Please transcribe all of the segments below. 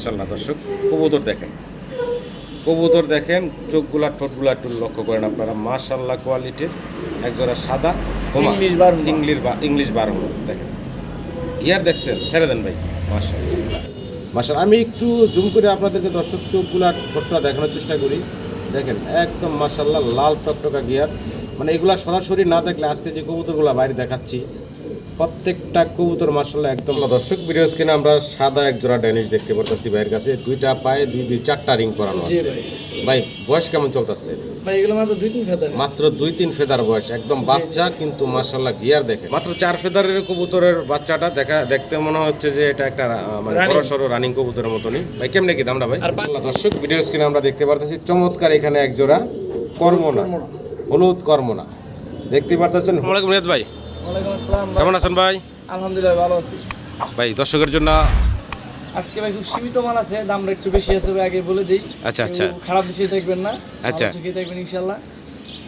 মাসাল্লাহ দর্শক কবুতর দেখেন। কবুতর দেখেন চোখগুলা ঠোঁটগুলা একটু লক্ষ্য করেন আপনারা। মাশাল্লাহ কোয়ালিটির একজোড়া সাদা ইংলিশ বারহুমা। ইংলিশ বা ইংলিশ বারহুমা দেখেন। ইয়ার দেখছেন? ছেড়ে দেন ভাই। মাশাল্লাহ মাশাল আমি একটু জুম করে আপনাদেরকে দর্শক চোখগুলা ঠোঁটটা দেখানোর চেষ্টা করি। দেখেন একদম মাশাল্লাহ লাল টকটকা গিয়ার। মানে এগুলা সরাসরি না দেখলে আজকে যে কবুতরগুলা বাইরে দেখাচ্ছি প্রত্যেকটা কবুতর মাসাল্লাহ একদম দর্শক ভিডিও স্ক্রিনে আমরা সাদা এক জোড়া ড্যানিশ দেখতে পারতেছি ভাইয়ের কাছে। দুইটা পায়ে দুই দুই চারটা রিং পরানো আছে। ভাই। বয়স কেমন চলতেছে? মাত্র দুই তিন ফেদার। মাত্র দুই তিন ফেদার বয়স একদম বাচ্চা কিন্তু মাসাল্লাহ গিয়ার দেখে মাত্র চার ফেদারের কবুতরের বাচ্চাটা দেখা দেখতে মনে হচ্ছে যে এটা একটা মানে বড় সড়ো রানিং কবুতরের মতনই। ভাই কেমনে কি দামটা ভাই? দর্শক ভিডিও স্ক্রিনে আমরা দেখতে পারতেছি চমৎকার এখানে এক জোড়া কর্মনা। হলুদ কর্মনা। দেখতে পারতেছেন ভাই। ওয়ালাইকুম আসসালাম কেমন আছেন ভাই? আলহামদুলিল্লাহ ভালো আছি। ভাই দর্শকের জন্য আজকে ভাই খুব সীমিত মাল আছে দামটা একটু বেশি আছে ভাই আগে বলে দিই। আচ্ছা, আচ্ছা। খারাপ দিশে দেখবেন না আচ্ছা। ঠিকই দেখবেন ইনশাল্লাহ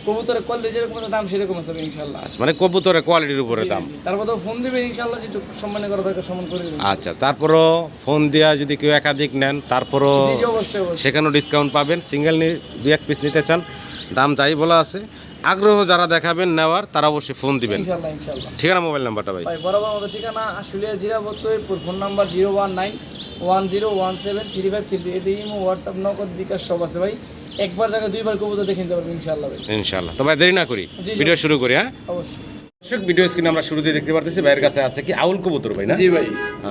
কবুতরের কোয়ালিটি যেরকম আছে দাম সেরকম আছে ইনশাল্লাহ আচ্ছা মানে কবুতরের কোয়ালিটির উপরে দাম। তারপর তো ফোন দিবেন ইনশাল্লাহ যেটুকু সম্মান করা দরকার সম্মান করে দেবেন। আচ্ছা তারপরও ফোন দেওয়া যদি কেউ একাধিক নেন তারপরও সেখানেও ডিসকাউন্ট পাবেন। সিঙ্গেল দুই এক পিস নিতে চান দাম যাই বলা আছে। আগ্রহ যারা দেখাবেন নেওয়ার তারা অবশ্যই ফোন দিবেন। ইনশাল্লাহ ইনশাল্লাহ। ঠিকানা মোবাইল নাম্বারটা ভাই? ভাই বরাবর আমাদের ঠিকানা Ashulia জিরাবত্তর phone number zero one nine one zero one seven three five three এতে ইমো হোয়াটসঅ্যাপ নগদ বিকাশ সব আছে ভাই। একবার জায়গায় দুইবার কবুতর দেখে নিতে পারবেন ইনশাল্লাহ ভাই। ইনশাল্লাহ। তো ভাই দেরি না করি। ভিডিও শুরু করি হ্যাঁ? অবশ্যই। দর্শক ভিডিও স্ক্রিনে আমরা শুরুতে দেখতে পারতেছি ভাইয়ের কাছে আছে কি? আউল কবুতর ভাই না? জি ভাই।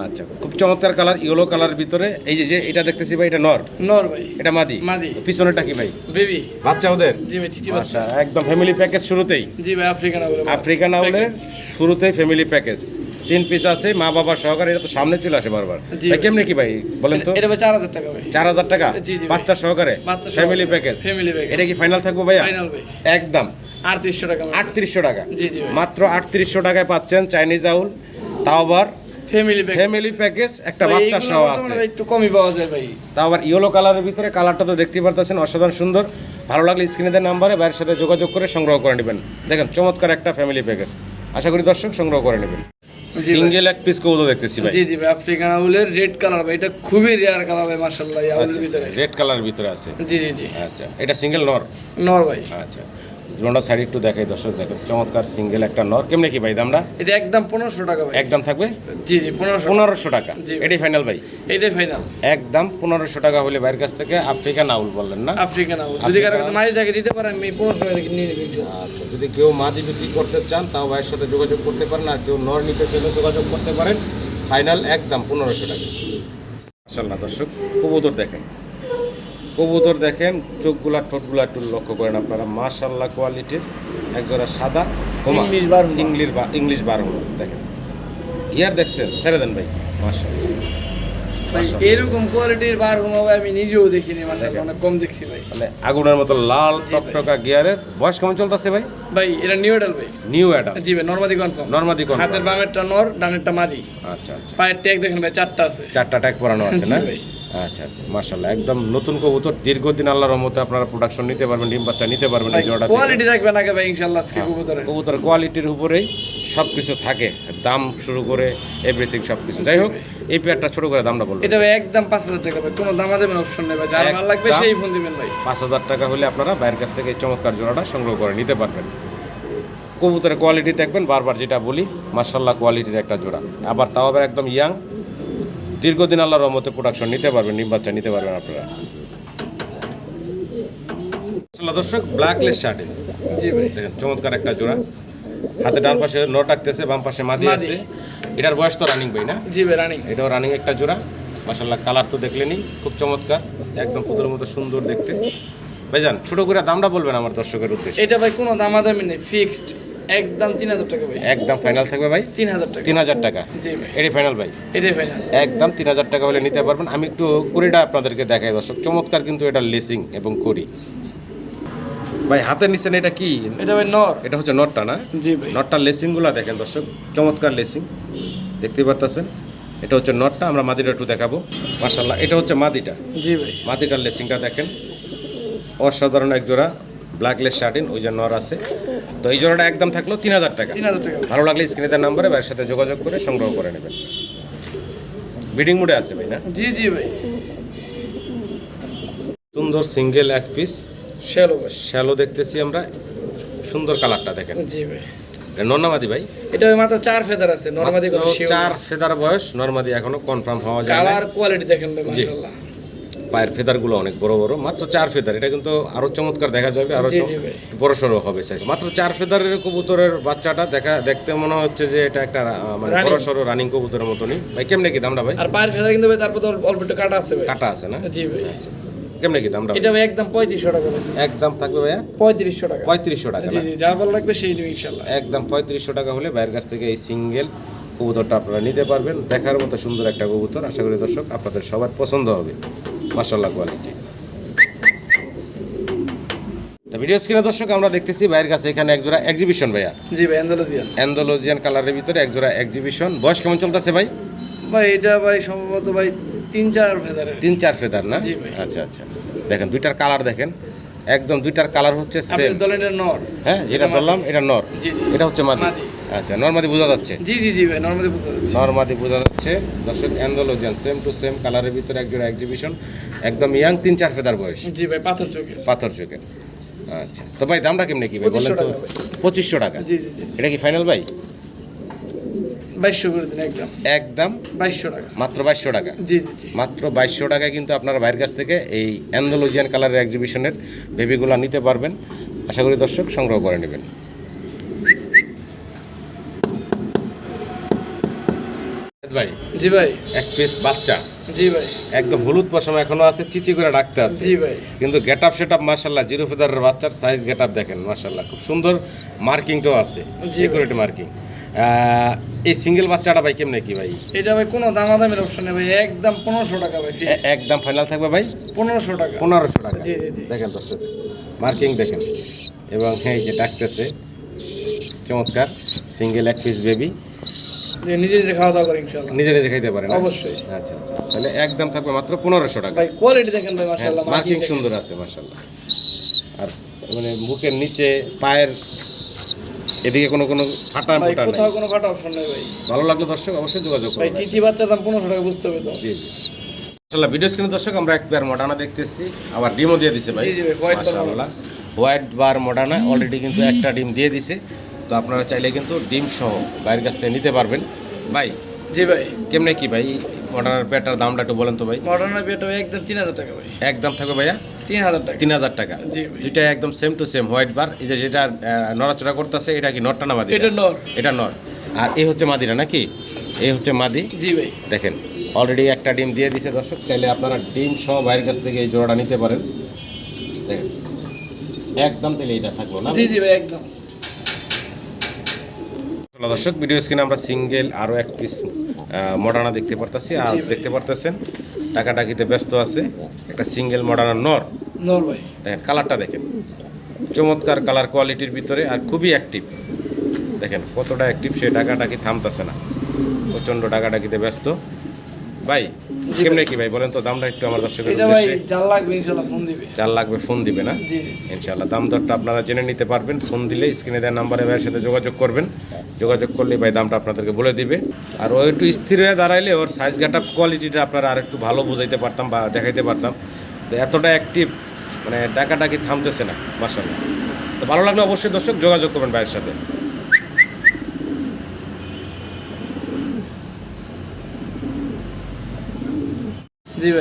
আচ্ছা খুব চমৎকার কালার ইয়েলো কালার ভিতরে এই যে যে এটা দেখতেছি ভাই এটা নর। নর ভাই। এটা মাদি। মাদি। পিছনেটা কি ভাই? বেবি। বাচ্চা ওদের? জি ভাই চিচি বাচ্চা। আচ্ছা একদম ফ্যামিলি প্যাকেজ শুরুতেই। জি ভাই আফ্রিকান আবুল আফ্রিকান আউলে শুরুতেই ফ্যামিলি প্যাকেজ তিন পিস আছে মা বাবা সহকারে এটা তো সামনে চলে আসে বারবার। ভাই কেমনে কি ভাই বলেন তো? এটা ভাই চার হাজার টাকা ভাই। চার হাজার টাকা? জি, জি ভাই। বাচ্চা সহকারে? বাচ্চা সহকারে। ফ্যামিলি প্যাকেজ এটা কি ফাইনাল থাকব ভাইয়া? ফাইনাল ভাই। একদম। আটত্রিশশো টাকা আটত্রিশশো টাকা। জি, জি মাত্র আটত্রিশশো টাকায় পাচ্ছেন চাইনিজ আউল তাও আবার ফ্যামিলি ফ্যামিলি প্যাকেজ একটা বাচ্চা সহ আছে। একটু কমই পাওয়া যায় ভাই। তাও আবার ইয়েলো কালারের ভিতরে কালারটা তো দেখতেই পারতেছেন অসাধারণ সুন্দর। ভালো লাগলে স্ক্রিনে নাম্বারে ভাইয়ের সাথে যোগাযোগ করে সংগ্রহ করে নেবেন। দেখেন চমৎকার একটা ফ্যামিলি প্যাকেজ আশা করি দর্শক সংগ্রহ করে নেবেন। সিঙ্গেল এক পিস কৌতো দেখতেছি ভাই। জি জি ভাই আফ্রিকান আউলের রেড কালার ভাই এটা খুবই রেয়ার কালার ভাই মাশাআল্লাহ আউলের ভিতরে। রেড ভিতরে আছে। জি জি জি। আচ্ছা এটা সিঙ্গেল নর নর ভাই। আচ্ছা। লন্ডা সাইড একটু দেখাই দর্শক দেখেন চমৎকার সিঙ্গেল একটা নর। কেমনে কি ভাই দামটা? এটা একদম পনেরোশো টাকা ভাই। একদম থাকবে? জি জি পনেরোশো। পনেরোশো টাকা। জি। এটাই ফাইনাল ভাই? এটাই ফাইনাল একদম পনেরোশো টাকা হলে ভাইয়ের কাছ থেকে আফ্রিকান আউল বললেন না? African owl. যদি কারও কাছে মাঝে থাকে দিতে পারেন আমি পনেরোশো টাকা নিয়ে নেবেন আচ্ছা যদি কেউ মাদি বিক্রি করতে চান তাও ভাইয়ের সাথে যোগাযোগ করতে পারেন আর কেউ নর নিতে চাইলে যোগাযোগ করতে পারেন। ফাইনাল একদম পনেরোশো টাকা। মাসাল্লাহ দর্শক কবুতর দেখেন। কবুতর দেখেন চোখগুলা ঠোঁটগুলা একটু লক্ষ্য করেন আপনারা। মাশাল্লাহ কোয়ালিটির একজোড়া সাদা ইংলিশ বারহুমা। ইংলিশ বা ইংলিশ বারহুমা দেখেন। ইয়ার দেখছেন? ছেড়ে দেন ভাই। মাশাল্লাহ এরকম কোয়ালিটির বার ভাই আমি নিজেও দেখিনি মাশাআল্লাহ অনেক কম দেখছি ভাই। মানে আগুনের মতো লাল টকটকা গিয়ারের বয়স কেমন চলতেছে ভাই? ভাই এটা নিউ ভাই। নিউ জি ভাই নর্মাদি কনফার্ম নর্মাদি কোন হাতের বামেরটা নর ডানেরটা মাদি। আচ্ছা আচ্ছা। পায়ের ট্যাগ দেখেন ভাই চারটা আছে। চারটা ট্যাগ পরানো আছে না? ভাই। আচ্ছা আচ্ছা। মাশাল্লাহ একদম নতুন কবুতর। দীর্ঘদিন আল্লাহর রহমতে আপনারা প্রোডাকশন নিতে পারবেন ডিম বাচ্চা নিতে পারবেন এই জোড়াটা কোয়ালিটি থাকবে না ভাই ইনশাআল্লাহ আজকে কবুতরের। কবুতর কোয়ালিটির উপরেই সব কিছু থাকে। দাম শুরু করে এভরিথিং সব কিছু যাই হোক এই পেয়ারটা ছোট করে দামটা বলবেন। এটা একদম পাঁচ হাজার টাকা ভাই কোনো দামা দেবেন অপশন নেই ভাই। যার ভালো লাগবে সেই ফোন দিবেন ভাই। পাঁচ হাজার টাকা হলে আপনারা বাইরের কাছ থেকে এই চমৎকার জোড়াটা সংগ্রহ করে নিতে পারবেন। কবুতরের কোয়ালিটি দেখবেন বারবার যেটা বলি মার্শাল্লাহ কোয়ালিটির একটা জোড়া। আবার তাও আবার একদম ইয়াং দীর্ঘদিন আল্লাহর রহমতে প্রোডাকশন নিতে পারবেন ডিম বাচ্চা নিতে পারবেন আপনারা। দর্শক ব্ল্যাকলেস শার্টে জি ভাই। দেখেন চমৎকার একটা জোড়া। হাতে ডান পাশে নট রাখতেছে বাম পাশে মাদি মাদি। আছে। এটার বয়স তো রানিং বই না? জি রানিং এটাও রানিং একটা জোড়া। মাসাল্লাহ কালার তো দেখলেনি খুব চমৎকার। একদম পুতুলের মতো সুন্দর দেখতে। ভাইজান ছোট করে দামটা বলবেন আমার দর্শকের উদ্দেশ্যে। এটা ভাই কোনো দামাদামি নেই ফিক্সড একদম তিন হাজার টাকা ভাই। একদম ফাইনাল থাকবে ভাই? তিন হাজার টাকা। তিন হাজার টাকা? জি ভাই। এটাই ফাইনাল ভাই? এটাই ফাইনাল একদম তিন হাজার টাকা হলে নিতে পারবেন। আমি একটু কুড়িটা আপনাদেরকে দেখাই দর্শক। চমৎকার কিন্তু এটা লেসিং এবং করি ভাই হাতের নিচে এটা কি? এটা ভাই নর। এটা হচ্ছে নটটা না? জি ভাই। নটটার লেসিংগুলো দেখেন দর্শক। চমৎকার লেসিং দেখতে পারতেছেন? এটা হচ্ছে নটটা আমরা মাদিটা একটু দেখাবো। মার্শাল্লাহ এটা হচ্ছে মাদিটা। জি ভাই। মাদিটার লেসিংটা দেখেন। অসাধারণ এক জোড়া ব্ল্যাকলেস শার্টিন ওই যে নর আছে। তো এই জোড়াটা একদম থাকল তিন হাজার টাকা। ভালো লাগলে স্ক্রিনে দেওয়ার নাম্বারে ভাইয়ের সাথে যোগাযোগ করে সংগ্রহ করে নেবেন। বিডিং মোডে আছে ভাই না? জি জি ভাই। সুন্দর সিঙ্গেল এক পিস শ্যালো শ্যালো দেখতেছি আমরা। সুন্দর কালারটা দেখেন। জি ভাই। এটা ভাই? এটা মাত্র চার ফেদার আছে নর্মাদি কোনো মাত্র শিও চার ফেদার বয়স নর্মাদি এখনও কনফার্ম হওয়া যায় কালার কোয়ালিটি দেখেন মাশাআল্লাহ। পায়ের ফেদারগুলো অনেক বড় বড়। মাত্র চার ফেদার এটা কিন্তু আরও চমৎকার দেখা যাবে আরও। বড় সড়ো হবে সাইজ মাত্র চার ফেদারের কবুতরের বাচ্চাটা দেখা দেখতে মনে হচ্ছে যে এটা একটা মানে বড় সড়ো রানিং কবুতরের মতনই। ভাই কেমনে কি দামটা ভাই? আর পায়ের ফেদার কিন্তু ভাই তারপর তো অল্প একটু কাটা আছে কাটা আছে না? জি ভাই। কেমনে কি দামটা এটা ভাই? একদম পঁয়ত্রিশশো টাকা একদম থাকবে ভাইয়া? পঁয়ত্রিশশো টাকা। পঁয়ত্রিশশো টাকা জি না? জি যার ভালো লাগবে সেই নিবে ইনশাল্লাহ। একদম পঁয়ত্রিশশো টাকা হলে বাইরের কাছ থেকে এই সিঙ্গেল কবুতরটা আপনারা নিতে পারবেন। দেখার মতো সুন্দর একটা কবুতর। আশা করি দর্শক আপনাদের সবার পছন্দ হবে। মাসাল্লাহ কোয়ালিটি তো ভিডিও স্ক্রিনে দর্শক আমরা দেখতেছি বাইরের কাছে এখানে একজোড়া এক্সিবিশন ভাইয়া। জি ভাই অ্যান্ডালুজিয়ান অ্যান্ডোলজিয়ান কালারের ভিতরে একজোড়া এক্সিবিশন বয়স কেমন চলতেছে ভাই? ভাই এটা ভাই সম্ভবত ভাই তিন চার ফেদারের। তিন চার ফেদার না? জি আচ্ছা আচ্ছা। দেখেন দুইটার কালার দেখেন। একদম দুইটার কালার হচ্ছে সেম এটা নর। হ্যাঁ যেটা বললাম এটা নর। এটা হচ্ছে মাদি। আচ্ছা নর্মাদি বোঝা যাচ্ছে? জি জি জি ভাই নর্মালি বুঝতে পারছি নর্মাদি বোঝা যাচ্ছে। দর্শক অ্যান্ডোলজিয়ান সেম টু সেম কালারের ভিতরে একজোড়া এক্সিবিশন একদম ইয়াং তিন চার ফেদার বয়স। জি ভাই পাথর চোখের। পাথর চোখের। আচ্ছা তো ভাই দামটা কেমনে কি ভাই? বলেন তো। পঁচিশশো টাকা জি জি জি। এটা কি ফাইনাল ভাই? বাইশশো করে দিন একদম। একদম। বাইশশো টাকা। মাত্র বাইশশো টাকা। জি জি জি। মাত্র বাইশশো টাকায় কিন্তু আপনারা বাইরের কাছ থেকে এই অ্যান্ডোলজিয়ান কালারের এক্সিবিশনের বেবিগুলো নিতে পারবেন। আশা করি দর্শক সংগ্রহ করে নেবেন। ভাই? জি ভাই। এক পিস বাচ্চা। জি ভাই। একদম হলুদ পশম এখনও আছে চিচি করে ডাকতে আছে। জি ভাই। কিন্তু গেট আপ সেট আপ মার্শাল্লাহ জিরো ফেদারের বাচ্চার সাইজ গেট আপ দেখেন মার্শাল্লাহ খুব সুন্দর মার্কিংটাও আছে। Security marking. এই সিঙ্গেল বাচ্চাটা ভাই কেমনে কি ভাই? এটা ভাই কোনো দামাদামের অপশন নেই ভাই একদম পনেরোশো টাকা ভাই একদম ফাইনাল থাকবে ভাই? পনেরোশো টাকা। পনেরোশো টাকা। জি, জি, জি। দেখেন দর্শক মার্কিং দেখেন। এবং হ্যাঁ এই যে ডাকতেছে চমৎকার সিঙ্গেল এক পিস বেবি নিজে নিজে খাওয়া দাওয়া করে ইনশাল্লাহ নিজে নিজে খাইতে পারেন অবশ্যই। আচ্ছা আচ্ছা। তাহলে একদম থাকবে মাত্র পনেরোশো টাকা। ভাই কোয়ালিটি দেখেন ভাই মাশাআল্লাহ মার্কিং সুন্দর আছে মার্শাল্লাহ আর মানে মুখের নিচে পায়ের এদিকে কোনো কোনো ফাটা ফোটা কোথাও কোনো কাটা অপশন নেই ভাই। ভালো লাগলে দর্শক অবশ্যই যোগাযোগ ভাই করবেন চিচি বাচ্চার দাম পনেরোশো টাকা বুঝতে হবে তো। জি জি। মাশাআল্লাহ ভিডিও স্ক্রিনে দর্শক আমরা এক পেয়ার মডানা দেখতেছি। আবার ডিমও দিয়ে দিছে ভাই জি, জি ভাই, white হোয়াইট বার মডানা। অলরেডি কিন্তু একটা ডিম দিয়ে দিছে। তো আপনারা চাইলে কিন্তু ডিম সহ বাইরের কাছ থেকে নিতে পারবেন। ভাই জি ভাই। কেমনে কি ভাই? মডানার পেটার দামটা একটু বলেন তো ভাই। মডার্নের পেটা একদম তিন হাজার টাকা ভাই। একদম থাকবে ভাইয়া? তিন হাজার টাকা। তিন হাজার টাকা। দুইটা একদম same to same white bar এই যে যেটা নড়াচড়া করতেছে এটা কি নটটা না মাদি এটা নর। এটা নর। আর এই হচ্ছে মাদিরা নাকি? এই হচ্ছে মাদি। জি ভাই। দেখেন অলরেডি একটা ডিম দিয়ে দিছে দর্শক। চাইলে আপনারা ডিম সহ বাইরের কাছ থেকে এই জোড়াটা নিতে পারেন। দেখেন একদম তাহলে এটা থাকল না? জি জি ভাই একদম। হ্যালো দর্শক ভিডিও স্ক্রিনে আমরা সিঙ্গেল আরও এক পিস মডার্না দেখতে পারতেছি। আর দেখতে পারতেছেন টাকা টাকিতে ব্যস্ত আছে। একটা সিঙ্গেল মডার্না নর। নর ভাই। দেখেন কালারটা দেখেন। চমৎকার কালার কোয়ালিটির ভিতরে আর খুবই অ্যাক্টিভ দেখেন কতটা অ্যাক্টিভ সে টাকাটাকি থামতেছে না। প্রচণ্ড টাকাটাকিতে ব্যস্ত। ভাই কেমনে কি ভাই? বলেন তো দামটা একটু আমার দর্শকের উদ্দেশ্যে। জাল লাগবে ইনশাল্লাহ ফোন দিবে। চার লাগবে ফোন দিবে না? ইনশাল্লাহ দাম দরটা আপনারা জেনে নিতে পারবেন। ফোন দিলে স্ক্রিনে দেওয়া নাম্বারে ভাইয়ের সাথে যোগাযোগ করবেন। যোগাযোগ করলে ভাই দামটা আপনাদেরকে বলে দিবে। আর ও একটু স্থির হয়ে দাঁড়াইলে ওর সাইজ গাটা কোয়ালিটিটা আপনারা আর একটু ভালো বুঝাইতে পারতাম বা দেখাইতে পারতাম। তো এতটা অ্যাক্টিভ মানে ডাকাডাকি থামতেছে না মাসাল্লাহ তো ভালো লাগলে অবশ্যই দর্শক যোগাযোগ করবেন ভাইয়ের সাথে।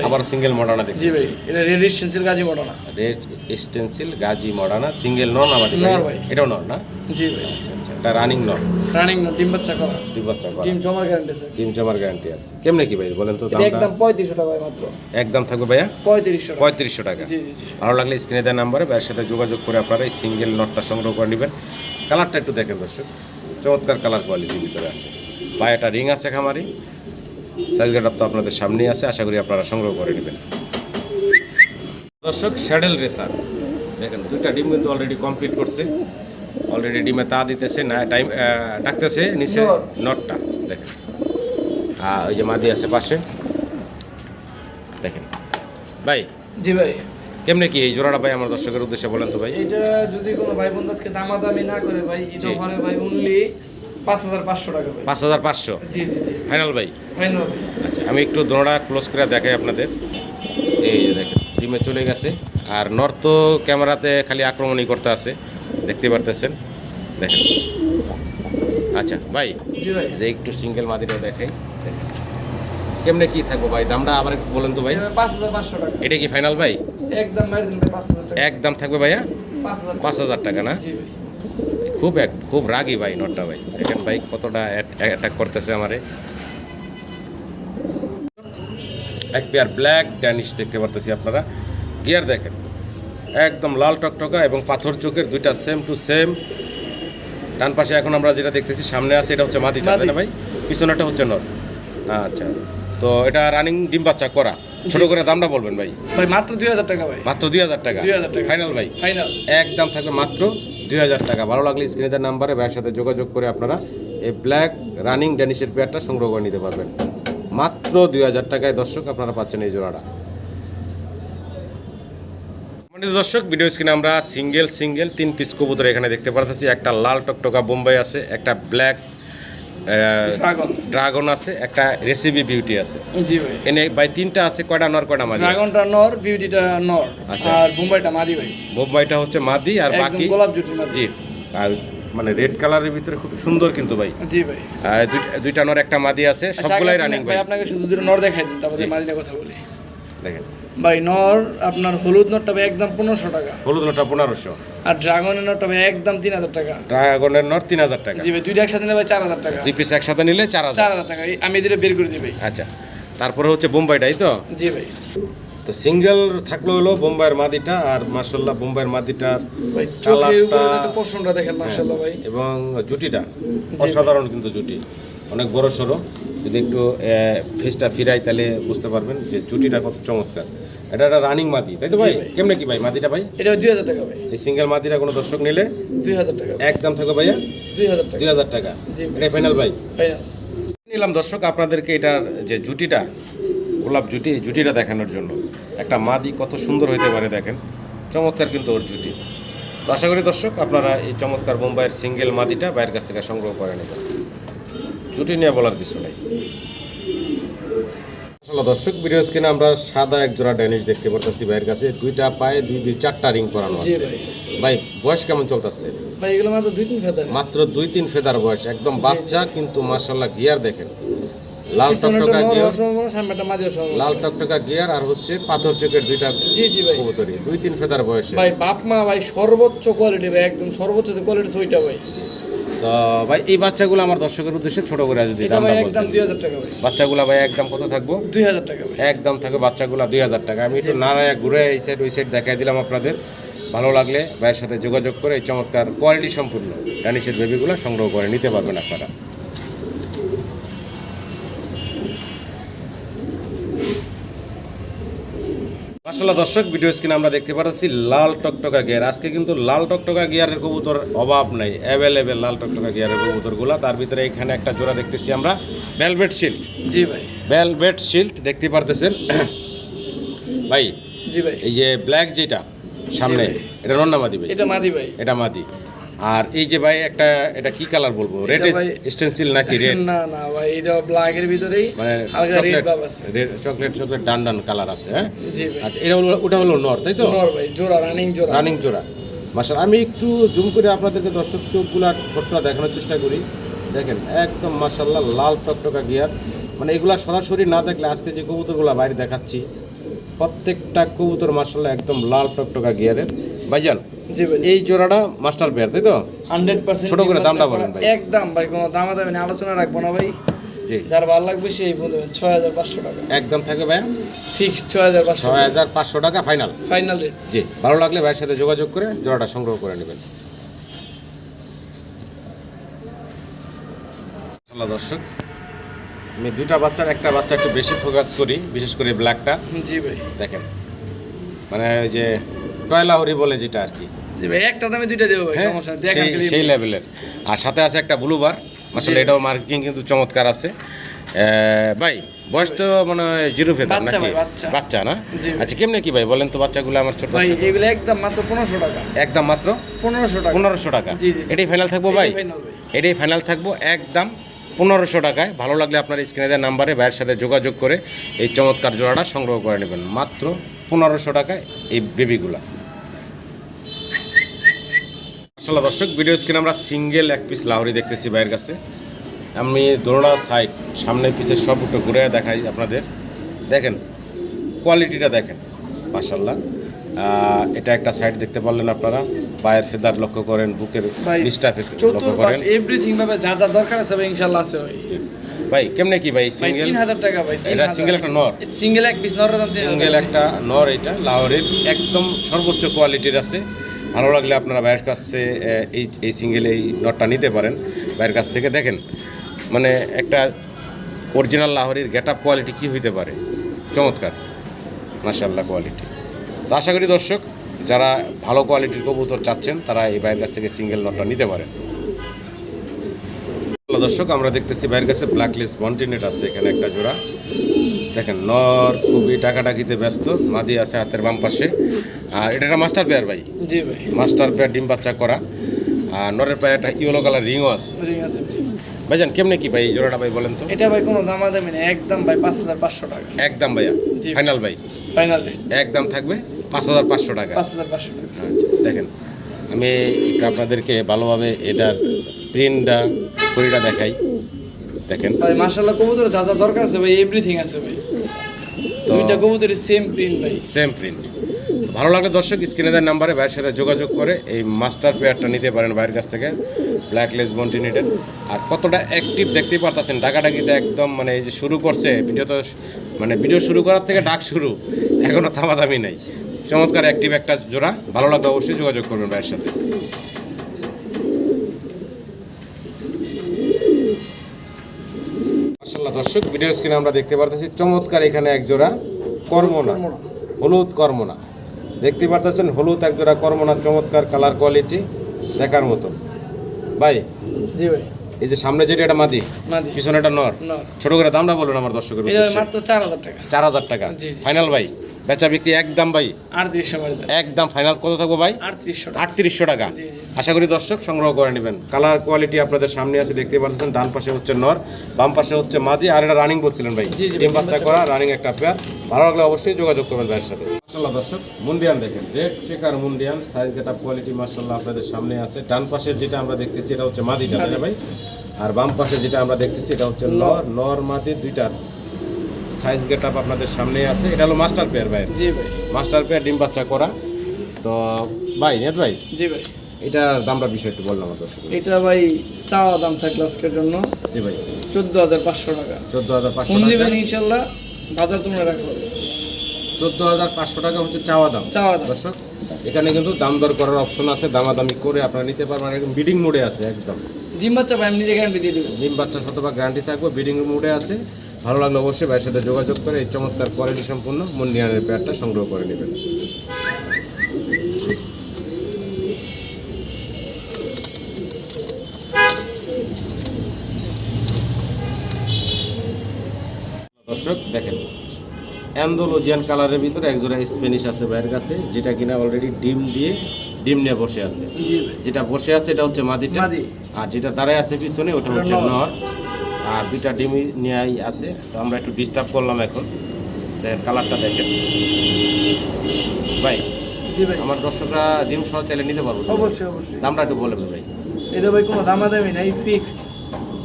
আবার সিঙ্গেল মডানা জি ভাই এটা রেড স্টেন্সিল গাজি মডানা রেড স্টেন্সিল গাজি মডানা সিঙ্গেল নর না আমাদের নর ভাই। এটাও নর না? জি ভাই। আচ্ছা আচ্ছা এটা রানিং নর। রানিং না ডিম বাচ্চা করা। দুই বাচ্চা করা। ডিম জমার গ্যারান্টি আছে। ডিম জমার গ্যারান্টি আছে। কেমনে কি ভাই বলেন তো দামটা? একদম পঁয়ত্রিশশো টাকা ভাই মাত্র। একদম থাকবে ভাইয়া? পঁয়ত্রিশশো টাকা। পঁয়ত্রিশশো টাকা। জি জি ভালো লাগলে স্ক্রিনে দেওয়া নাম্বারে ভাইয়ের সাথে যোগাযোগ করে আপনারা এই সিঙ্গেল নটটা সংগ্রহ করে নেবেন। কালারটা একটু দেখেন দর্শক। চমৎকার কালার কোয়ালিটির ভিতরে আছে। পায়েটা রিং আছে খামারি। সাইজ গার্ড তো আপনাদের সামনেই আছে আশা করি আপনারা সংগ্রহ করে নেবেন। দর্শক শ্যাডেল রেসার দেখেন দুইটা ডিম কিন্তু অলরেডি কমপ্লিট করছে। অলরেডি ডিমে তা দিতেছে না টাইম ডাকতেছে নিচে নটটা দেখেন। আর ওই যে মাদি আছে পাশে। দেখেন। ভাই জি ভাই। কেমনে কি এই জোড়াটা ভাই আমার দর্শকের উদ্দেশ্যে বলেন তো ভাই? এটা যদি কোনো ভাই বোন আজকে দামাদামি না করে ভাই এটা ভাই অনলি পাঁচ হাজার পাঁচশো টাকা ভাই। পাঁচ হাজার পাঁচশো? জি জি জি। ফাইনাল ভাই? ফাইনাল ভাই। আচ্ছা আমি একটু দোনোটা ক্লোজ করে দেখাই আপনাদের। এই যে দেখেন ডিমে চলে গেছে। আর নর্থ ক্যামেরাতে খালি আক্রমণই করতে আছে। দেখতে পারতেছেন? দেখেন। আচ্ছা ভাই জি ভাই। যে একটু সিঙ্গেল মাদিটা দেখাই। কেমনে কি থাকব ভাই? দামটা আবার একটু বলেন তো ভাই। পাঁচ হাজার পাঁচশো টাকা। এটা কি ফাইনাল ভাই? একদম একদম থাকবে ভাইয়া? পাঁচ হাজার টাকা। না? খুব এক খুব রাগি ভাই নটটা ভাই। দেখেন ভাই কতটা অ্যাটাক করতেছে আমারে। এক পেয়ার ব্ল্যাক ড্যানিশ দেখতে পারতেছি আপনারা। গিয়ার দেখেন একদম লাল টকটকা এবং পাথর চোখের দুইটা সেম টু সেম ডান পাশে এখন আমরা যেটা দেখতেছি সামনে আছে এটা হচ্ছে মাদিটা তাই না ভাই? পিছনেটা হচ্ছে নর। আচ্ছা তো এটা রানিং ডিম বাচ্চা করা। ছোট করে দামটা বলবেন ভাই? ভাই মাত্র দুই হাজার টাকা ভাই। মাত্র দুই হাজার টাকা। 2000 টাকা। ফাইনাল ভাই। ফাইনাল একদম থাকবে মাত্র দুই হাজার টাকা। ভালো লাগলে স্ক্রিনের নাম্বারে ভাইয়ের সাথে যোগাযোগ করে আপনারা এই ব্ল্যাক রানিং ড্যানিশের পেয়ারটা সংগ্রহ করে নিতে পারবেন। মাত্র দুই হাজার টাকায় দর্শক আপনারা পাচ্ছেন এই জোড়াটা। দর্শক ভিডিও স্ক্রিনে আমরা সিঙ্গেল সিঙ্গেল তিন পিস কবুতর এখানে দেখতে পারতেছি। একটা লাল টকটকা বোম্বাই আছে, একটা ব্ল্যাক ড্রাগন। আছে একটা রেসিপি বিউটি আছে। জি ভাই। এনে ভাই তিনটা আছে কয়টা নর কয়টা মাদি? ড্রাগনটা নর বিউটিটা নর। আচ্ছা। আর মুম্বাইটা মাদি ভাই। বোম্বাইটা হচ্ছে মাদি আর বাকি গোলাপ জুটির মাদি। জি। আর মানে রেড কালারের ভিতরে খুব সুন্দর কিন্তু ভাই। জি ভাই। দুইটা- নর একটা মাদি আছে আচ্ছা, সবগুলাই রানিং ভাই। ভাই আপনাকে শুধু দুটো নর দেখাই দিন তারপরে মাদিটা কথা বলি। দেখেন। ভাই নর আপনার হলুদ নরটা ভাই একদম পনেরোশো টাকা। হলুদ নটা পনেরোশো। আর ড্রাগনের নরটা ভাই একদম তিন হাজার টাকা। ড্রাগনের নর তিন হাজার টাকা। জি ভাই দুইটা একসাথে নিলে ভাই চার হাজার টাকা। দুই পিস একসাথে নিলে চার হাজার। চার হাজার টাকা আমি এদিকে বের করে দিই ভাই। আচ্ছা তারপরে হচ্ছে বোম্বাইটাই তো? জি ভাই। তো সিঙ্গেল থাকল হলো বোম্বাইয়ের মাদিটা আর মার্শাল্লাহ বোম্বাইয়ের মাদিটার চোখের কালারটা- একটু দেখেন মাশাআল্লাহ ভাই। এবং জুটিটা অসাধারণ কিন্তু জুটি। অনেক বড় সড়ো। যদি একটু ফেসটা ফিরাই তাহলে বুঝতে পারবেন যে জুটিটা কত চমৎকার। এটা একটা রানিং মাদি তাই তো ভাই? কেমনে কি ভাই মাদিটা ভাই? এটা দুই হাজার টাকা ভাই। এই সিঙ্গেল মাদিটা কোনো দর্শক নিলে? দুই হাজার টাকা। একদম থাকবে ভাইয়া। দুই হাজার টাকা। দুই হাজার টাকা। এটা ফাইনাল ভাই? ফাইনাল নিলাম দর্শক আপনাদেরকে এটার যে জুটিটা গোলাপ জুটি এই জুটিটা দেখানোর জন্য। একটা মাদি কত সুন্দর হইতে পারে দেখেন। চমৎকার কিন্তু ওর জুটি। তো আশা করি দর্শক আপনারা এই চমৎকার মুম্বাইয়ের সিঙ্গেল মাদিটা বাইরের কাছ থেকে সংগ্রহ করে নেবেন। জুটি নিয়ে বলার কিছু নেই। আসলে দর্শক ভিডিও স্ক্রিনে আমরা সাদা এক জোড়া ড্যানিশ দেখতে পারতেছি ভাইয়ের কাছে। দুইটা পায়ে দুই দুই চারটা রিং করানো আছে। ভাই। বয়স কেমন চলতেছে? ভাই এগুলো মাত্র দুই তিন ফেদার। মাত্র দুই তিন ফেদার বয়স একদম বাচ্চা কিন্তু মার্শাল্লাহ গিয়ার দেখেন। লাল টকটকা গিয়ার। লাল টকটকা আর হচ্ছে পাথর চোখের দুইটা জি জি ভাই। কবুতরি দুই তিন ফেদার বয়সে। ভাই বাপ মা ভাই সর্বোচ্চ কোয়ালিটি ভাই একদম সর্বোচ্চ যে কোয়ালিটি ওইটা ভাই। তো ভাই এই বাচ্চাগুলো আমার দর্শকের উদ্দেশ্যে ছোট করে যদি ভাই দামটা একদম বলতেন দুই হাজার টাকা ভাই। বাচ্চাগুলো ভাই একদম কত থাকব? দুই হাজার টাকা ভাই। একদম থাকবে বাচ্চাগুলো দুই হাজার টাকা। আমি একটু নারায় ঘুরে এই সাইড ওই সাইড দেখাই দিলাম আপনাদের। ভালো লাগলে ভাইয়ের সাথে যোগাযোগ করে এই চমৎকার কোয়ালিটি সম্পূর্ণ ড্যানিশের বেবিগুলো সংগ্রহ করে নিতে পারবেন আপনারা। আসলে দর্শক ভিডিও স্ক্রিনে আমরা দেখতে পাচ্ছি লাল টকটকা গিয়ার আজকে কিন্তু লাল টকটকা গিয়ারের কবুতর অভাব নাই। অ্যাভেলেবেল লাল টকটকা গিয়ারের কবুতরগুলো। তার ভিতরে এখানে একটা জোড়া দেখতেছি আমরা। ভেলভেট শিল্ড জি ভাই। ভেলভেট শিল্ড দেখতে পারতেছেন। ভাই জি ভাই। এই যে ব্ল্যাক যেটা সামনে এটা রন্না মাদি ভাই। এটা মাদি ভাই। এটা মাদি। আর এই যে ভাই একটা এটা কি কালার বলব? রেড স্টেন্সিল নাকি রেড না না ভাই এটা ব্ল্যাকের ভিতরেই মানে হালকা red chocolate chocolate chocolate dun dun colour আছে হ্যাঁ? আচ্ছা এটা হলো ওটা হলো নর তাই তো? নর ভাই জোড়া রানিং জোড়া। রানিং জোড়া। মাসাল আমি একটু জুম করে আপনাদেরকে দর্শক চোখগুলা ঠোঁটটা দেখানোর চেষ্টা করি। দেখেন একদম মাসাল্লাহ লাল টকটকা গিয়ার মানে এগুলা সরাসরি না দেখলে আজকে যে কবুতরগুলা বাইরে দেখাচ্ছি প্রত্যেকটা কবুতর মাসাল্লাহ একদম লাল টকটকা গিয়ারের ভাইজান জি ভাই। এই জোড়াটা মাস্টার পেয়ার তাই তো? হান্ড্রেড পার্সেন্ট ছোট করে দামটা বলেন ভাই। একদম ভাই কোনো দামা দামি না আলোচনা রাখব না ভাই। জি। যার ভালো লাগবে সেই বলবেন ছয় হাজার পাঁচশো টাকা। একদম থাকে ভাইয়া ফিক্সড ছয় হাজার পাঁচশো ছয় হাজার পাঁচশো টাকা ফাইনাল। Final rate. জি ভালো লাগলে ভাইয়ের সাথে যোগাযোগ করে জোড়াটা সংগ্রহ করে নেবেন। দর্শক আমি দুইটা বাচ্চার একটা বাচ্চা একটু বেশি ফোকাস করি বিশেষ করে ব্ল্যাকটা জি ভাই। দেখেন মানে ওই যে টয়লাহরি বলে যেটা আর কি? একটা দামে দুইটা দেবো হ্যাঁ সেই- লেভেলের আর সাথে আছে একটা ব্লুবার আসলে এটাও মার্কিং কিন্তু চমৎকার আছে। ভাই বয়স তো মানে হয় জিরো ফেদার বাচ্চা নাকি? বাচ্চা। না? আচ্ছা কেমনে কি ভাই বলেন তো বাচ্চাগুলো আমার ছোট ভাই এগুলো একদম মাত্র পনেরোশো টাকা। একদম মাত্র? পনেরোশো টাকা। পনেরোশো টাকা। এটাই ফাইনাল থাকব ভাই? ভাই। এটাই ফাইনাল থাকব একদম পনেরোশো টাকায়। ভালো লাগলে আপনার স্ক্রিনে দেওয়া নাম্বারে ভাইয়ের সাথে যোগাযোগ করে এই চমৎকার জোড়াটা সংগ্রহ করে নেবেন। মাত্র পনেরোশো টাকায় এই বেবিগুলা আসলে দর্শক ভিডিও স্ক্রিনে আমরা সিঙ্গেল এক পিস লাহরি দেখতেছি বাইরের কাছে। আমি দোলনা সাইড সামনে পিছে সব একটু ঘুরে দেখাই আপনাদের। দেখেন কোয়ালিটিটা দেখেন মাসাল্লাহ এটা একটা সাইড দেখতে পারলেন আপনারা। পায়ের ফেদার লক্ষ্য করেন বুকের ডিস্টার্ব লক্ষ্য করেন। এভরিথিং ভাবে যা যা দরকার আছে ভাই ইনশাল্লাহ আছে ভাই। ভাই কেমনে কি ভাই সিঙ্গেল টাকা ভাই এটা সিঙ্গেল একটা নর। সিঙ্গেল এক পিস দাম সিঙ্গেল একটা নর এটা লাহোরের একদম সর্বোচ্চ কোয়ালিটির আছে। ভালো লাগলে আপনারা ভাইয়ের কাছে এই এই সিঙ্গেল এই নটটা নিতে পারেন। ভাইয়ের কাছ থেকে দেখেন মানে একটা অরিজিনাল লাহোরের গেট আপ কোয়ালিটি কী হইতে পারে? চমৎকার। মাশাল্লাহ কোয়ালিটি তো আশা করি দর্শক, যারা ভালো কোয়ালিটির কবুতর চাচ্ছেন, তারা এই ভাইয়ের কাছ থেকে সিঙ্গেল নটটা নিতে পারেন। দর্শক, আমরা দেখতেছি ভাইয়ের কাছে ব্ল্যাকলিস্ট বন্টিনেট আছে, এখানে একটা জোড়া। দেখেন নর খুবই টাকাটাকিতে ব্যস্ত মাদি আছে হাতের বাম পাশে। আর এটা একটা মাস্টার পেয়ার ভাই। জি ভাই। মাস্টার পেয়ার ডিম বাচ্চা করা। আর নরের পায়ে একটা ইয়েলো কালার রিংও আছে। রিং আছে। ভাইজান কেমনে কি ভাই জোড়াটা ভাই বলেন তো? এটা ভাই কোনো দামাদামি নেই একদম ভাই পাঁচ হাজার পাঁচশো টাকা। একদম ভাইয়া। ফাইনাল ভাই। ফাইনাল একদম থাকবে পাঁচ হাজার পাঁচশো টাকা। পাঁচ হাজার পাঁচশো টাকা। আচ্ছা দেখেন আমি একটু আপনাদেরকে ভালোভাবে এটার প্রিন্টটা করিটা দেখাই। দেখেন। ভাই মাশাল্লাহ কবুতর যা যা দরকার আছে ভাই এভরিথিং আছে ভাই। দুইটা কবুতরের সেম প্রিন্ট ভাই। সেম প্রিন্ট ভালো লাগলে দর্শক স্ক্রিনে দেওয়ার নাম্বারে ভাইয়ের সাথে যোগাযোগ করে এই মাস্টার পেয়ারটা নিতে পারেন ভাইয়ের কাছ থেকে ব্ল্যাক লেস বন্টিনেটেড আর কতটা অ্যাক্টিভ দেখতেই পারতেছেন ডাকাডাকিতে একদম মানে এই যে শুরু করছে ভিডিও তো মানে ভিডিও শুরু করার থেকে ডাক শুরু এখনও থামাথামি নাই। চমৎকার অ্যাক্টিভ একটা জোড়া ভালো লাগলে অবশ্যই যোগাযোগ করবেন ভাইয়ের সাথে। দর্শক ভিডিও স্ক্রিনে আমরা দেখতে পারতেছি চমৎকার এখানে এক জোড়া কর্মনা। হলুদ কর্মনা। দেখতে পারতেছেন হলুদ একজোড়া কর্মনা চমৎকার কালার কোয়ালিটি দেখার মতো। ভাই জি ভাই। এই যে সামনে যেটা এটা মাদি? পিছনে এটা নর। ছোট করে দামটা বলুন আমার দর্শকের মাত্র চার হাজার টাকা। চার হাজার টাকা। ফাইনাল ভাই বেচা বিক্রি একদম ভাই। একদম ফাইনাল কত থাকব ভাই? আটত্রিশশো টাকা। আশা করি দর্শক সংগ্রহ করে নেবেন। কালার কোয়ালিটি আপনাদের সামনে আছে দেখতে পাচ্ছেন ডান পাশে হচ্ছে নর বাম পাশে হচ্ছে মাদি আর এটা রানিং বলছিলেন ভাই। ডিম বাচ্চা করা। রানিং একটা পেয়ার ভালো লাগলে অবশ্যই যোগাযোগ করবেন ভাইয়ের সাথে। মাসাল্লাহ দর্শক মুন্ডিয়ান দেখেন রেড চেকার মুন্ডিয়ান সাইজ গেটা কোয়ালিটি মাসাল্লাহ আপনাদের সামনে আছে। ডান পাশে যেটা আমরা দেখতেছি এটা হচ্ছে মাদিটা ভাই? আর বাম পাশে যেটা আমরা দেখতেছি এটা হচ্ছে নর। নর মাদির দুইটার সাইজ গেট আপ আপনাদের সামনেই আছে। এটা হলো মাস্টার পেয়ার ভাই। জি ভাই। মাস্টার পেয়ার ডিম বাচ্চা করা। তো ভাই নেট ভাই? জি ভাই। এটার দামটা বিষয় একটু বললাম দর্শক এটা ভাই চাওয়া দাম থাকল আজকের জন্য জি ভাই। চোদ্দ হাজার পাঁচশো টাকা। চোদ্দ হাজার পাঁচশো টাকা? দিবেন ইনশাল্লাহ বাজার তোমরা রাখো চোদ্দ হাজার পাঁচশো টাকা হচ্ছে চাওয়া দাম। চাওয়া দাম। দর্শক এখানে কিন্তু দাম দর করার অপশন আছে। দামাদামি করে আপনারা নিতে পারবেন। একদম বিডিং মোডে আছে একদম। ডিম বাচ্চা ভাই আমি নিজে গ্যারান্টি দিয়ে দেবো। ডিম বাচ্চা শতভাগ গ্যারান্টি থাকবে। বিডিং মোডে আছে। ভালো লাগলে অবশ্যই ভাইয়ের সাথে যোগাযোগ করে এই চমৎকার কোয়ালিটি সম্পূর্ণ মুন্ডিয়ানের পেয়ারটা সংগ্রহ করে নেবেন। দর্শক দেখেন অ্যান্ডোলোজিয়ান কালারের ভিতরে একজোড়া স্প্যানিশ আছে ভাইয়ের কাছে যেটা কিনা অলরেডি ডিম দিয়ে ডিম নিয়ে বসে আছে। যেটা বসে আছে এটা হচ্ছে মাদিটা। আর যেটা দাঁড়ায় আছে পিছনে ওটা হচ্ছে নর। আর দুইটা ডিম নিয়েই আছে। তো আমরা একটু ডিস্টার্ব করলাম এখন। দেখেন কালারটা দেখেন। ভাই জি ভাই। আমার দর্শকরা ডিম সহ চাইলে নিতে পারব। অবশ্যই অবশ্যই। দামটা একটু বলবেন ভাই। এটা ভাই কোনো দামাদামি নাই ফিক্সড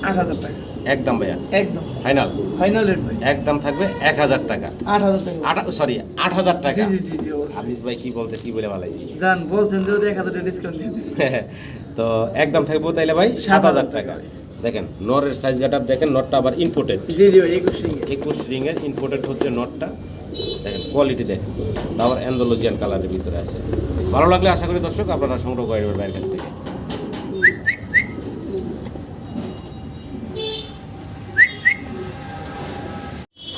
আট হাজার টাকা। একদম ভাইয়া। একদম। ফাইনাল ফাইনাল রেট ভাই। একদম থাকবে এক হাজার টাকা। আট হাজার টাকা। সরি আট হাজার টাকা। জি জি জি। আমি ভাই কি বলতে কি বলে মালাইছি? জান বলছেন যদি এক হাজার টাকা ডিসকাউন্ট দিয়ে তো একদম থাকব তাইলে ভাই সাত হাজার টাকা। দেখেন নরের সাইজ গাটার দেখেন নটটা আবার ইম্পোর্টেড জি জি একুশ রিং একুশ রিংয়ের ইম্পোর্টেড হচ্ছে নটটা দেখেন কোয়ালিটি দেখেন। আবার অ্যান্ডোলজিয়ান কালারের ভিতরে আছে। ভালো লাগলে আশা করি দর্শক আপনারা সংগ্রহ করে নেবেন ভাইয়ের কাছ থেকে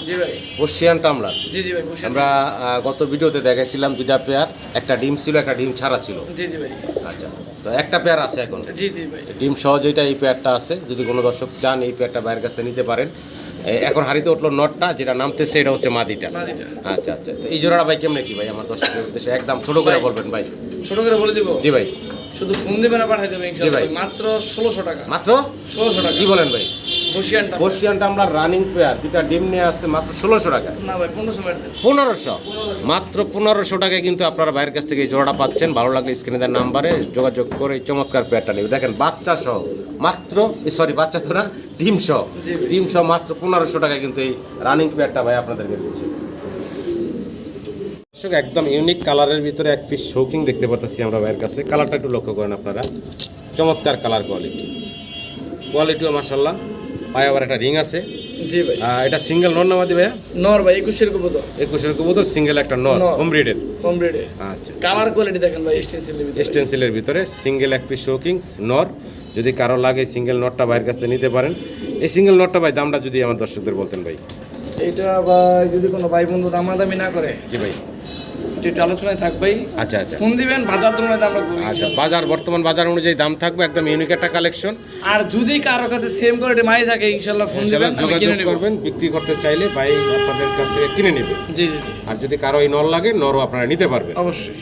জি ভাই বর্ষিয়ান টামলার জি জি ভাই আমরা গত ভিডিওতে দেখেছিলাম দুইটা পেয়ার একটা ডিম ছিল একটা ডিম ছাড়া ছিল। জি জি ভাই। আচ্ছা তো একটা পেয়ার আছে এখন। জি জি ভাই। ডিম সহ যেটা এই পেয়ারটা আছে যদি কোনো দর্শক চান এই পেয়ারটা বাইরের কাছ থেকে নিতে পারেন। এখন হারিতে উঠল নটটা যেটা নামতেছে এটা হচ্ছে মাদিটা। আচ্ছা আচ্ছা তো এই জোড়াটা ভাই কেমনে কি ভাই? আমার দর্শকের উদ্দেশ্যে একদম ছোট করে বলবেন ভাই। ছোট করে বলে দিব? জি ভাই। শুধু ফোন দেবেন ইনশাআল্লাহ। ভাই। মাত্র ষোলোশো টাকা। মাত্র? ষোলোশো টাকা। কি বলেন ভাই? বর্ষিয়ানটা। আমরা রানিং পেয়ার যেটা ডিম নিয়ে আসছে মাত্র ষোলোশো টাকা না ভাই পনেরোশো মাত্র পনেরোশো টাকায় কিন্তু আপনারা বাইরের কাছ থেকে এই জোড়াটা পাচ্ছেন। ভালো লাগলে স্ক্রিনে দেওয়ার নাম্বারে যোগাযোগ করে এই চমৎকার পেয়ারটা নেবে দেখেন বাচ্চা সহ মাত্র সরি বাচ্চা তো না ডিম সহ। ডিম সহ মাত্র পনেরোশো টাকায় কিন্তু এই রানিং পেয়ারটা ভাই আপনাদেরকে দিচ্ছি। একদম ইউনিক কালারের ভিতরে এক পিস শৌকিং দেখতে পাচ্ছি আমরা ভাইয়ের কাছে। কালারটা একটু লক্ষ্য করেন আপনারা। চমৎকার কালার কোয়ালিটি কোয়ালিটিও মাসাল্লাহ পায়ে আবার একটা রিং আছে। জি ভাই। এটা সিঙ্গেল নর নামাদি ভাইয়া? নর ভাই একুশের কবুতর। একুশের কবুতর সিঙ্গেল একটা নর। হোম ব্রিডের কম রেটে আচ্ছা। কালার কোয়ালিটি দেখেন ভাই এক্সটেন্সিভ স্টেন্সিলের ভিতরে। সিঙ্গেল এক পিস শোকিংস নর। যদি কারও লাগে সিঙ্গেল নটটা ভাইয়ের কাছ থেকে নিতে পারেন। এই সিঙ্গেল নটটা ভাই দামটা যদি আমার দর্শকদের বলতেন ভাই। এটা ভাই যদি কোনো ভাই বন্ধু দামাদামি না করে জি ভাই। আলোচনায় থাকবেই। আচ্ছা আচ্ছা। ফোন দিবেন বাজার তুলনায় দাম রাখব আচ্ছা বাজার বর্তমান বাজার অনুযায়ী দাম থাকবে একদম ইউনিক একটা কালেকশন আর যদি কারও কাছে সেম কোয়ালিটি মাই থাকে ইনশাল্লাহ ফোন দিবেন যোগাযোগ করবেন বিক্রি করতে চাইলে ভাই আপনাদের কাছ থেকে কিনে নেবে। জি জি জি। আর যদি কারও এই নল লাগে নরও আপনারা নিতে পারবেন। অবশ্যই।